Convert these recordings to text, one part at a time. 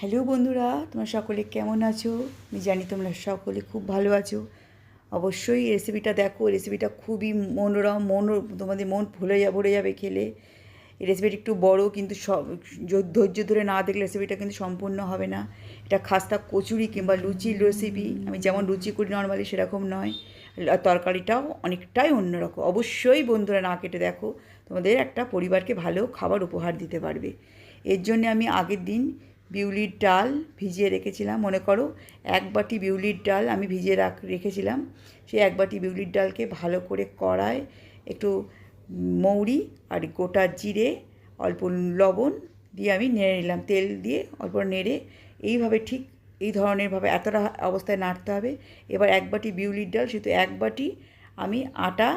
Hello বন্ধুরা, তোমরা সকলে কেমন আছো? আমি জানি তোমরা সকলে খুব ভালো আছো। অবশ্যই রেসিপিটা দেখো রেসিপিটা খুবই মনোরম, মন, তোমাদের মন ভুলে যা ভরে যাবে খেলে। এই রেসিপিটা একটু বড়, কিন্তু সব, ধৈর্য ধরে না দেখলে রেসিপিটা কিন্তু সম্পূর্ণ হবে না। এটা খাস্তা কচুরি কিংবা লুচির রেসিপি আমি যেমন লুচি করি নর্মালি সেরকম নয়। আর তরকারিটাও অনেকটাই অন্যরকম। অবশ্যই বন্ধুরা না কেটে দেখো, তোমাদের একটা পরিবারকে ভালো খাবার উপহার দিতে পারবে। এর জন্য আমি আগের দিন বিউলির ডাল ভিজিয়ে রেখেছিলাম, মনে করো এক বাটি বিউলির ডাল আমি ভিজিয়ে রাখ, রেখেছিলাম। সেই এক বাটি বিউলির ডালকে ভালো করে কড়ায় একটু মৌরি আর গোটা জিরে, অল্প লবণ দিয়ে আমি নেড়ে নিলাম। তেল দিয়ে অল্প নেড়ে এইভাবে ঠিক এই ধরনেরভাবে এতটা অবস্থায় নাড়তে হবে। এবার এক বাটি বিউলির ডাল, সেহেতু এক বাটি আমি আটা,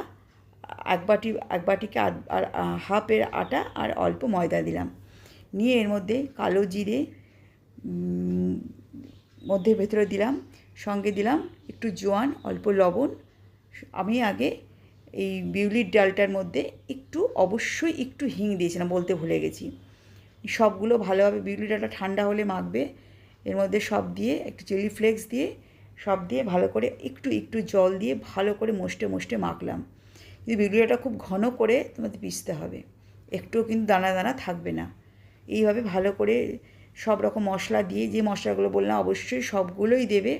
এক বাটি, এক বাটিকে আর হাফের আটা আর অল্প ময়দা দিলাম। নিয়ে এর মধ্যে কালো জিরে মধ্যে ভেতরে দিলাম, সঙ্গে দিলাম একটু জোয়ান, অল্প লবণ। আমি আগে এই বিউলির ডালটার মধ্যে একটু, অবশ্যই একটু হিং দিয়েছিলাম, বলতে ভুলে গেছি। সবগুলো ভালোভাবে বিউলির ডালটা ঠান্ডা হলে মাখবে। এর মধ্যে সব দিয়ে একটু চিলি ফ্লেক্স দিয়ে, সব দিয়ে ভালো করে একটু একটু জল দিয়ে ভালো করে মোষ্টে মোষ্টে মাখলাম। কিন্তু বিউলির ডালটা খুব ঘন করে তোমাদের পিষতে হবে, একটুও কিন্তু দানা দানা থাকবে না। এইভাবে ভালো করে সব রকম মশলা দিয়ে যে মশলাগুলো বললাম অবশ্যই সবগুলোই দেবে।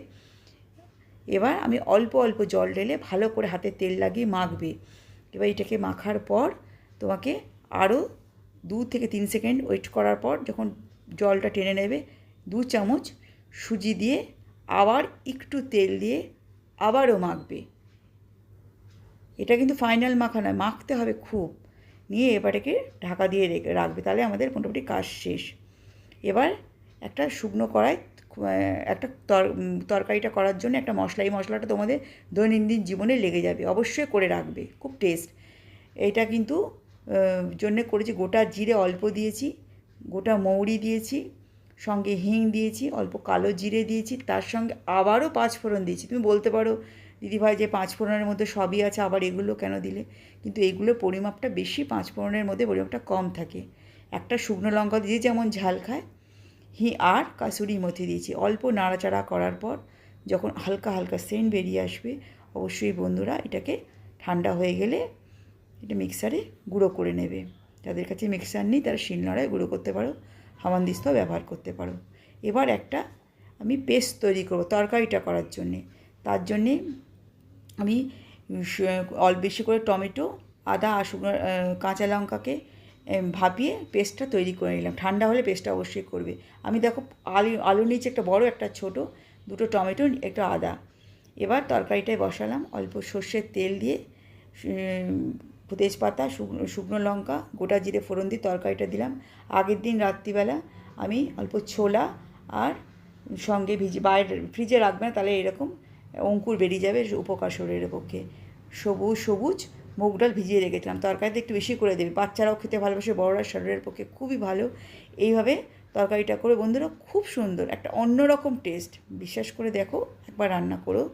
এবার আমি অল্প অল্প জল ঢেলে ভালো করে হাতে তেল লাগিয়ে মাখবে। এবার এটাকে মাখার পর তোমাকে আরও দু থেকে তিন সেকেন্ড ওয়েট করার পর যখন জলটা টেনে নেবে, দু চামচ সুজি দিয়ে আবার একটু তেল দিয়ে আবারও মাখবে। এটা কিন্তু ফাইনাল মাখা নয়, মাখতে হবে খুব। নিয়ে এবারটাকে ঢাকা দিয়ে রেখে রাখবে, তাহলে আমাদের মোটামুটি কাজ শেষ। এবার একটা শুকনো কড়াই একটা তর তরকারিটা করার জন্য একটা মশলা, এই মশলাটা তোমাদের দৈনন্দিন জীবনে লেগে যাবে, অবশ্যই করে রাখবে, খুব টেস্ট এটা কিন্তু জন্যে করেছি, গোটা জিরে অল্প দিয়েছি, গোটা মৌরি দিয়েছি, সঙ্গে হিং দিয়েছি, অল্প কালো জিরে দিয়েছি, তার সঙ্গে আবারও পাঁচ ফোড়ন দিয়েছি। তুমি বলতে পারো, দিদিভাই, যে পাঁচ ফোড়নের মধ্যে সবই আছে, আবার এগুলো কেন দিলে? কিন্তু এগুলোর পরিমাপটা বেশি, পাঁচ ফোড়নের মধ্যে পরিমাপটা কম থাকে। একটা শুকনো লঙ্কা দিয়ে যেমন ঝাল খায়, হি আর কাসুরি মথি দিয়েছি। অল্প নাড়াচাড়া করার পর যখন হালকা হালকা সেন্ট বেরিয়ে আসবে, অবশ্যই বন্ধুরা এটাকে ঠান্ডা হয়ে গেলে এটা মিক্সারে গুঁড়ো করে নেবে। যাদের কাছে মিক্সার নেই তারা শিল শিলনোড়ায় গুঁড়ো করতে পারো, হামানদিস্তাও ব্যবহার করতে পারো। এবার একটা আমি পেস্ট তৈরি করব তরকারিটা করার জন্যে। তার জন্যে আমি অল্প বেশি করে টমেটো, আদা আর শুকনো কাঁচা লঙ্কাকে ভাপিয়ে পেস্টটা তৈরি করে নিলাম। ঠান্ডা হলে পেস্টটা অবশ্যই করবে। আমি দেখো আলু আলু নিচে একটা বড়, একটা ছোট, দুটো টমেটো, একটা আদা। এবার তরকারিটায় বসালাম অল্প সর্ষের তেল দিয়ে তেজপাতা শুকনো শুকনো লঙ্কা, গোটা জিরে ফোড়ন দিয়ে তরকারিটা দিলাম। আগের দিন রাত্রিবেলা আমি অল্প ছোলা আর সঙ্গে ভিজে, বাইরে ফ্রিজে রাখবে না, তাহলে এরকম অঙ্কুর বেরিয়ে যাবে উপকার শরীরের পক্ষে। সবুজ সবুজ মুগ ডাল ভিজিয়ে রেখেছিলাম, তরকারিতে একটু বেশি করে দেবে। বাচ্চারাও খেতে ভালোবাসে, বড়রা শরীরের পক্ষে খুবই ভালো। এইভাবে তরকারিটা করে, বন্ধুরা খুব সুন্দর, একটা অন্যরকম টেস্ট বিশ্বাস করে দেখো, একবার রান্না করো।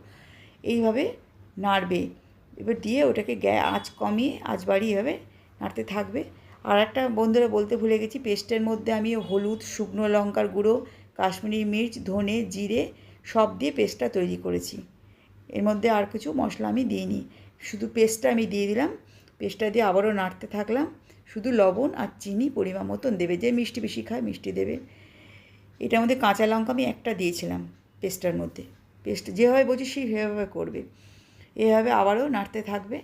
এইভাবে নাড়বে। এবার দিয়ে ওটাকে গ্যা, আঁচ কমিয়ে, আঁচ বাড়িয়ে এভাবে নাড়তে থাকবে। আর একটা বন্ধুরা বলতে ভুলে গেছি পেস্টের মধ্যে আমি হলুদ, শুকনো লঙ্কার গুঁড়ো, কাশ্মীরি মির্চ, ধনে, জিরে সব দিয়ে পেস্টটা তৈরি করেছি। এর মধ্যে আর কিছু মশলা আমি দিইনি। শুধু পেস্টটা আমি দিয়ে দিলাম। পেস্টটা দিয়ে আবারও নাড়তে থাকলাম। শুধু লবণ আর চিনি পরিমাণ মতন দেবে। যে মিষ্টি বেশি খায় মিষ্টি দেবে। এটার মধ্যে কাঁচা লঙ্কা আমি একটা দিয়েছিলাম পেস্টটার মধ্যে। পেস্ট যেভাবে বলছি সেভাবে করবে। এভাবে আবারও নাড়তে থাকবে।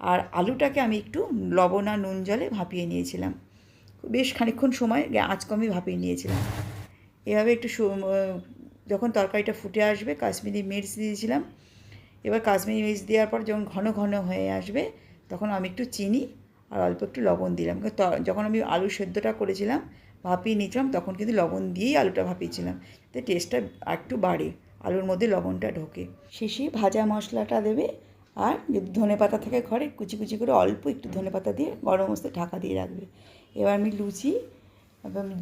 আর আলুটাকে আমি একটু লবণ আর নুন জলে ভাপিয়ে নিয়েছিলাম। বেশ খানিকক্ষণ সময় আঁচ কমে ভাপিয়ে নিয়েছিলাম। এভাবে একটু যখন তরকারিটা ফুটে আসবে, কাশ্মীরি মির্চ দিয়েছিলাম। এবার কাশ্মীরি মির্চ দেওয়ার পর যখন ঘন ঘন হয়ে আসবে, তখন আমি একটু চিনি আর অল্প একটু লবণ দিলাম। যখন আমি আলু সেদ্ধটা করেছিলাম, ভাপিয়ে নিয়েছিলাম, তখন কিন্তু লবণ দিয়েই আলুটা ভাপিয়েছিলাম। তো টেস্টটা একটু বাড়ে, আলুর মধ্যে লবণটা ঢোকে। শেষে ভাজা মশলাটা দেবে আর যদি ধনে পাতা থাকে ঘরে, কুচি কুচি করে অল্প একটু ধনে পাতা দিয়ে গরম মশলা ঢাকা দিয়ে রাখবে। এবার আমি লুচি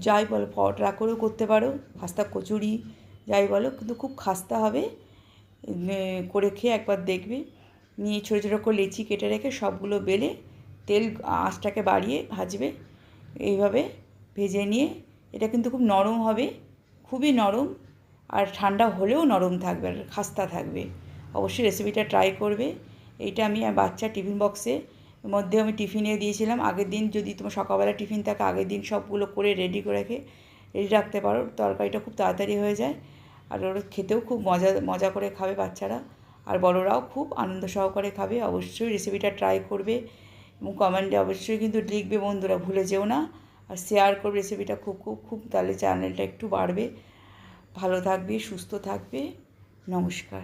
যাই বলো, পরোটা করেও করতে পারো খাস্তা কচুরি, যাই বলো, কিন্তু খুব খাস্তা হবে। করে খেয়ে একবার দেখবে। নিয়ে ছোটো ছোটো করে লেচি কেটে রেখে সবগুলো বেলে তেল, আঁচটাকে বাড়িয়ে ভাজবে। এইভাবে ভেজে নিয়ে, এটা কিন্তু খুব নরম হবে, খুবই নরম। আর ঠান্ডা হলেও নরম থাকবে, আর খাস্তা থাকবে। অবশ্যই রেসিপিটা ট্রাই করবে। এইটা আমি বাচ্চা টিফিন বক্সে মধ্যে আমি টিফিনে দিয়েছিলাম। আগের দিন যদি তোমার সকালবেলা টিফিন থাকে, আগের দিন সবগুলো করে রেডি করে রেখে রেডি রাখতে পারো। তরকারিটা খুব তাড়াতাড়ি হয়ে যায়। আর ওরা খেতেও খুব মজা মজা করে খাবে বাচ্চারা। আর বড়রাও খুব আনন্দ সহকারে খাবে, অবশ্যই রেসিপিটা ট্রাই করবে। এবং কমেন্টে অবশ্যই কিন্তু লিখবে, বন্ধুরা ভুলে যেও না। আর শেয়ার করবে রেসিপিটা খুব খুব খুব, তাহলে চ্যানেলটা একটু বাড়বে। ভালো থাকবে, সুস্থ থাকবে। নমস্কার।